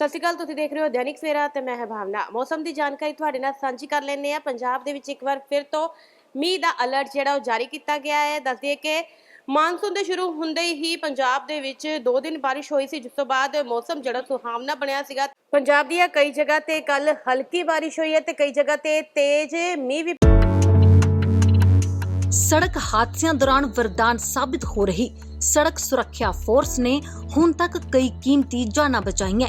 ਸਤਿ ਸ਼੍ਰੀ ਅਕਾਲ, ਤੁਸੀਂ ਦੇਖ ਰਹੇ ਹੋ ਦੈਨਿਕ ਸਵੇਰਾ ਤੇ ਮੈਂ ਹਾਂ ਭਾਵਨਾ। ਮੌਸਮ ਦੀ ਜਾਣਕਾਰੀ ਤੁਹਾਡੇ ਨਾਲ ਸਾਂਝੀ ਕਰ ਲੈਂਦੇ ਆ ਪੰਜਾਬ ਦੇ ਵਿੱਚ ਇੱਕ ਵਾਰ ਫਿਰ ਤੋਂ ਮੀਂਹ ਦਾ ਅਲਰਟ ਜਿਹੜਾ ਉਹ ਜਾਰੀ ਕੀਤਾ ਗਿਆ ਹੈ। ਦੱਸ ਦਈਏ ਕਿ ਮਾਨਸੂਨ ਦੇ ਸ਼ੁਰੂ ਹੁੰਦੇ ਹੀ ਪੰਜਾਬ ਦੇ ਵਿੱਚ 2 ਦਿਨ ਬਾਰਿਸ਼ ਹੋਈ ਸੀ, ਜਿਸ ਤੋਂ ਬਾਅਦ ਮੌਸਮ ਜਿਹੜਾ ਸੁਹਾਵਣਾ ਬਣਿਆ ਸੀਗਾ। ਪੰਜਾਬ ਦੀਆਂ ਕਈ ਜਗ੍ਹਾ ਤੇ ਕੱਲ ਹਲਕੀ ਬਾਰਿਸ਼ ਹੋਈ ਹੈ ਤੇ ਕਈ ਜਗ੍ਹਾ ਤੇ ਤੇਜ਼ ਮੀਂਹ ਵੀ ਸੜਕ ਹਾਦਸਿਆਂ ਦੌਰਾਨ ਵਰਦਾਨ ਸਾਬਿਤ ਹੋ ਰਹੀ। ਸੜਕ ਸੁਰੱਖਿਆ ਫੋਰਸ ਨੇ ਹੁਣ ਤੱਕ ਕਈ ਕੀਮਤੀ ਜਾਨਾਂ ਬਚਾਈਆਂ।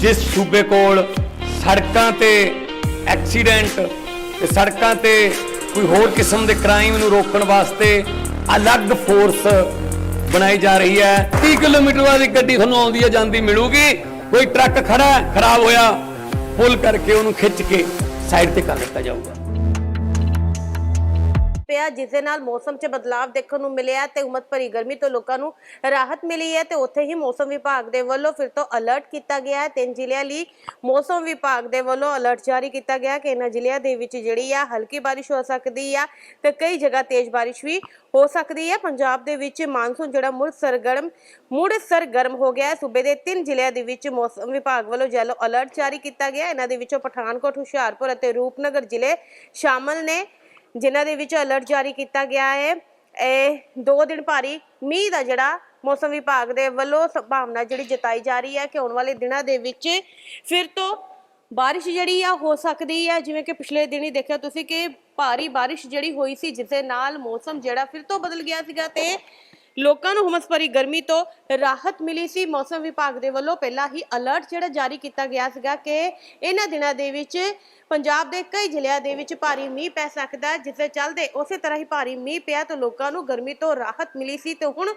ਜਿਸ ਸੂਬੇ ਕੋਲ ਸੜਕਾਂ ਤੇ ਐਕਸੀਡੈਂਟ ਤੇ ਸੜਕਾਂ ਤੇ ਕੋਈ ਹੋਰ ਕਿਸਮ ਦੇ ਕ੍ਰਾਈਮ ਨੂੰ ਰੋਕਣ ਵਾਸਤੇ ਅਲੱਗ ਫੋਰਸ ਬਣਾਈ ਜਾ ਰਹੀ ਹੈ। 30 ਕਿਲੋਮੀਟਰ ਬਾਅਦ ਇੱਕ ਗੱਡੀ ਤੁਹਾਨੂੰ ਆਉਂਦੀ ਹੈ ਜਾਂਦੀ ਮਿਲੂਗੀ। ਕੋਈ ਟਰੱਕ ਖੜਾ ਖਰਾਬ ਹੋਇਆ, ਪੁਲ ਕਰਕੇ ਉਹਨੂੰ ਖਿੱਚ ਕੇ ਸਾਈਡ ਤੇ ਕਰ ਦਿੱਤਾ ਜਾਊਗਾ। ਪਿਆ ਜਿਸ ਦੇ ਨਾਲ ਮੌਸਮ 'ਚ ਬਦਲਾਅ ਦੇਖਣ ਨੂੰ ਮਿਲਿਆ ਤੇ ਉਮਸ ਭਰੀ ਗਰਮੀ ਤੋਂ ਲੋਕਾਂ ਨੂੰ ਰਾਹਤ ਮਿਲੀ ਹੈ ਤੇ ਉੱਥੇ ਹੀ ਮੌਸਮ ਵਿਭਾਗ ਦੇ ਵੱਲੋਂ ਫਿਰ ਤੋਂ ਅਲਰਟ ਕੀਤਾ ਗਿਆ ਹੈ। ਤਿੰਨ ਜ਼ਿਲ੍ਹਿਆਂ ਲਈ ਮੌਸਮ ਵਿਭਾਗ ਦੇ ਵੱਲੋਂ ਅਲਰਟ ਜਾਰੀ ਕੀਤਾ ਗਿਆ ਕਿ ਇਹਨਾਂ ਜ਼ਿਲ੍ਹਿਆਂ ਦੇ ਵਿੱਚ ਜਿਹੜੀ ਆ ਹਲਕੀ ਬਾਰਿਸ਼ ਹੋ ਸਕਦੀ ਆ ਤੇ ਕਈ ਜਗ੍ਹਾ ਤੇਜ਼ ਬਾਰਿਸ਼ ਵੀ ਹੋ ਸਕਦੀ ਹੈ। ਪੰਜਾਬ ਦੇ ਵਿੱਚ ਮਾਨਸੂਨ ਜਿਹੜਾ ਮੁੜ ਸਰਗਰਮ ਮੁੜ ਸਰਗਰਮ ਹੋ ਗਿਆ ਹੈ। ਸੂਬੇ ਦੇ ਤਿੰਨ ਜ਼ਿਲ੍ਹਿਆਂ ਦੇ ਵਿੱਚ ਮੌਸਮ ਵਿਭਾਗ ਵੱਲੋਂ ਯੈਲੋ ਅਲਰਟ ਜਾਰੀ ਕੀਤਾ ਗਿਆ ਇਹਨਾਂ ਦੇ ਵਿੱਚੋਂ ਪਠਾਨਕੋਟ, ਹੁਸ਼ਿਆਰਪੁਰ ਅਤੇ ਰੂਪਨਗਰ ਜ਼ਿਲ੍ਹੇ ਸ਼ਾਮਲ ਨੇ। ਜਿਨ੍ਹਾਂ ਦੇ ਵਿੱਚ ਅਲਰਟ ਜਾਰੀ ਕੀਤਾ ਗਿਆ ਹੈ। ਇਹ ਦੋ ਦਿਨ ਭਾਰੀ ਮੀਂਹ ਦਾ ਜਿਹੜਾ ਮੌਸਮ ਵਿਭਾਗ ਦੇ ਵੱਲੋਂ ਸੰਭਾਵਨਾ ਜਿਹੜੀ ਜਤਾਈ ਜਾ ਰਹੀ ਹੈ ਕਿ ਆਉਣ ਵਾਲੇ ਦਿਨਾਂ ਦੇ ਵਿੱਚ ਫਿਰ ਤੋਂ ਬਾਰਿਸ਼ ਜਿਹੜੀ ਆ ਹੋ ਸਕਦੀ ਹੈ ਜਿਵੇਂ ਕਿ ਪਿਛਲੇ ਦਿਨ ਹੀ ਦੇਖਿਆ ਤੁਸੀਂ ਕਿ ਭਾਰੀ ਬਾਰਿਸ਼ ਜਿਹੜੀ ਹੋਈ ਸੀ ਜਿਸ ਦੇ ਨਾਲ ਮੌਸਮ ਜਿਹੜਾ ਫਿਰ ਤੋਂ ਬਦਲ ਗਿਆ ਸੀਗਾ ਤੇ ਲੋਕਾਂ ਨੂੰ ਹੁਮਸ ਭਰੀ ਗਰਮੀ ਤੋਂ ਰਾਹਤ ਮਿਲੀ ਸੀ। ਮੌਸਮ ਵਿਭਾਗ ਦੇ ਵੱਲੋਂ ਪਹਿਲਾਂ ਹੀ ਅਲਰਟ ਜਿਹੜਾ ਜਾਰੀ ਕੀਤਾ ਗਿਆ ਸੀਗਾ ਕਿ ਇਹਨਾਂ ਦਿਨਾਂ ਦੇ ਵਿੱਚ ਪੰਜਾਬ ਦੇ ਕਈ ਜ਼ਿਲ੍ਹਿਆਂ ਦੇ ਵਿੱਚ ਭਾਰੀ ਮੀਂਹ ਪੈ ਸਕਦਾ ਹੈ, ਜਿਸ ਦੇ ਚੱਲਦੇ ਉਸੇ ਤਰ੍ਹਾਂ ਹੀ ਭਾਰੀ ਮੀਂਹ ਪਿਆ ਤਾਂ ਲੋਕਾਂ ਨੂੰ ਗਰਮੀ ਤੋਂ ਰਾਹਤ ਮਿਲੀ ਸੀ। ਤੇ ਹੁਣ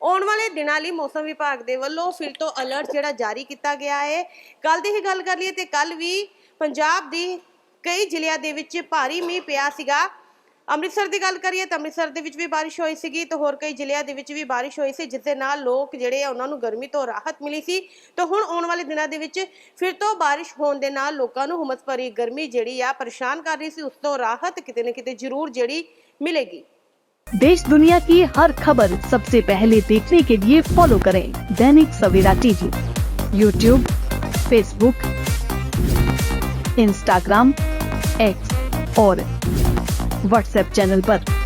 ਆਉਣ ਵਾਲੇ ਦਿਨਾਂ ਲਈ ਮੌਸਮ ਵਿਭਾਗ ਦੇ ਵੱਲੋਂ ਫਿਰ ਤੋਂ ਅਲਰਟ ਜਿਹੜਾ ਜਾਰੀ ਕੀਤਾ ਗਿਆ ਹੈ। ਕੱਲ ਦੀ ਹੀ ਗੱਲ ਕਰ ਲਈਏ ਤੇ ਕੱਲ ਵੀ ਪੰਜਾਬ ਦੀ ਕਈ ਜ਼ਿਲ੍ਹਿਆਂ ਦੇ ਵਿੱਚ ਭਾਰੀ ਮੀਂਹ ਪਿਆ ਸੀਗਾ। ਅੰਮ੍ਰਿਤਸਰ ਦੀ ਗੱਲ ਕਰੀਏ ਤਾਂ ਅੰਮ੍ਰਿਤਸਰ ਦੇ ਵਿੱਚ ਵੀ ਬਾਰਿਸ਼ ਹੋਈ ਸੀਗੀ ਤੇ ਹੋਰ ਕਈ ਜ਼ਿਲ੍ਹਿਆਂ ਦੇ ਵਿੱਚ ਵੀ ਬਾਰਿਸ਼ ਹੋਈ ਸੀ ਜਿਸ ਦੇ ਨਾਲ ਲੋਕ ਜਿਹੜੇ ਆ ਉਹਨਾਂ ਨੂੰ ਗਰਮੀ ਤੋਂ ਰਾਹਤ ਮਿਲੀ ਸੀ ਤੇ ਹੁਣ ਆਉਣ ਵਾਲੇ ਦਿਨਾਂ ਦੇ ਵਿੱਚ ਫਿਰ ਤੋਂ ਬਾਰਿਸ਼ ਹੋਣ ਦੇ ਨਾਲ ਲੋਕਾਂ ਨੂੰ ਹੁਮਸ ਭਰੀ ਗਰਮੀ ਜਿਹੜੀ ਆ ਪਰੇਸ਼ਾਨ ਕਰ ਰਹੀ ਸੀ ਉਸ ਤੋਂ ਰਾਹਤ ਕਿਤੇ ਨਾ ਕਿਤੇ ਜ਼ਰੂਰ ਜਿਹੜੀ ਮਿਲੇਗੀ देश दुनिया की हर खबर सबसे पहले देखने के लिए फॉलो करें Dainik Savera TV YouTube Facebook Instagram X और व्हाट्सएप चैनल पर।